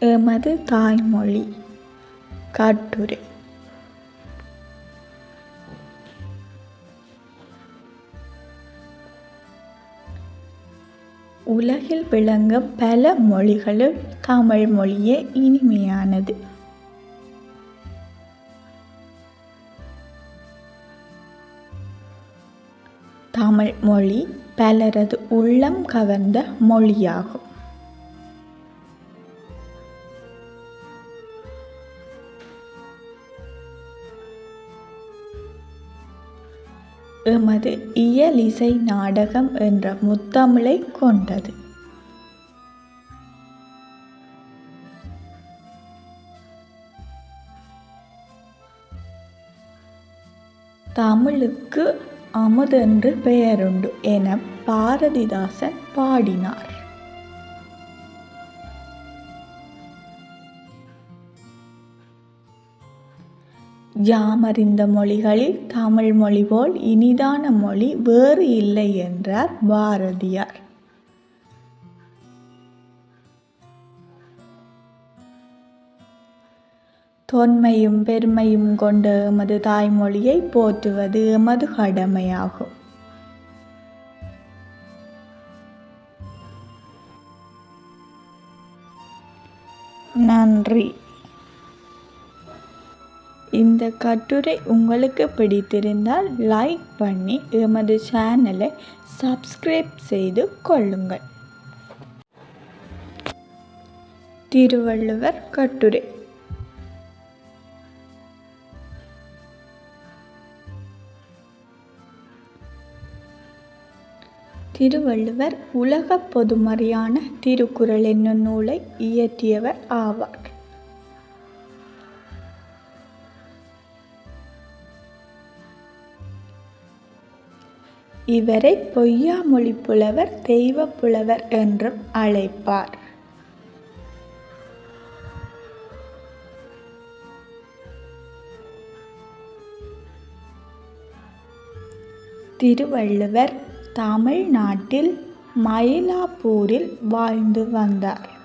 எமது தாய்மொழி. கட்டுரை. உலகில் விளங்கும் பல மொழிகளில் தமிழ் மொழியே இனிமையானது. தமிழ் மொழி பலரது உள்ளம் கவர்ந்த மொழியாகும். எமது இயலிசை நாடகம் என்ற முத்தமிழை கொண்டது. தமிழுக்கு அமுதென்று பெயருண்டு என பாரதிதாசன் பாடினார். யாமறிந்த மொழிகளில் தமிழ் மொழி போல் இனிதான மொழி வேறு இல்லை என்றார் பாரதியார். தொன்மையும் பெருமையும் கொண்ட எமது தாய்மொழியை போற்றுவது எமது கடமையாகும். நன்றி. இந்த கட்டுரை உங்களுக்கு பிடித்திருந்தால் லைக் பண்ணி எமது சேனலை சப்ஸ்கிரைப் செய்து கொள்ளுங்கள். திருவள்ளுவர் கட்டுரை. திருவள்ளுவர் உலகப் பொதுமறையான திருக்குறள் என்னும் நூலை இயற்றியவர் ஆவார். இவரை பொய்யாமொழி புலவர் தெய்வப் புலவர் என்றும் அழைப்பார். திருவள்ளுவர் தமிழ்நாட்டில் மயிலாப்பூரில் வாழ்ந்து வந்தார்.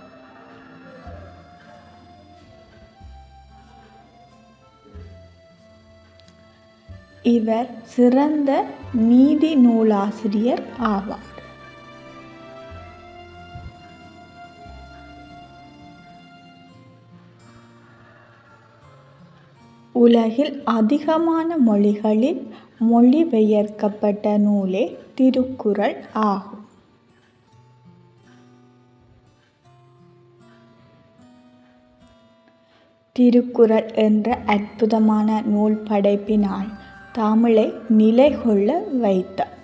இவர் சிறந்த நீதி நூலாசிரியர் ஆவார். உலகில் அதிகமான மொழிகளில் மொழிபெயர்க்கப்பட்ட நூலே திருக்குறள் ஆகும். திருக்குறள் என்ற அற்புதமான நூல் படைப்பினால் தமிழை நிலை கொள்ள வைத்தார்.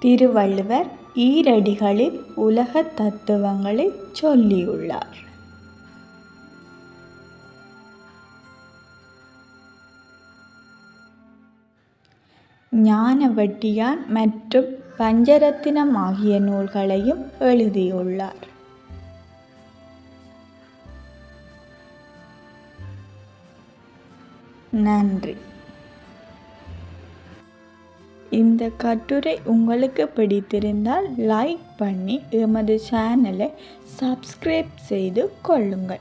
திருவள்ளுவர் ஈரடிகளில் உலக தத்துவங்களை சொல்லியுள்ளார். ஞானவட்டியான் மற்றும் பஞ்சரத்தினம் ஆகிய நூல்களையும் எழுதியுள்ளார். நன்றி. இந்த கட்டுரை உங்களுக்கு பிடித்திருந்தால் லைக் பண்ணி எமது சேனலை சப்ஸ்கிரைப் செய்து கொள்ளுங்கள்.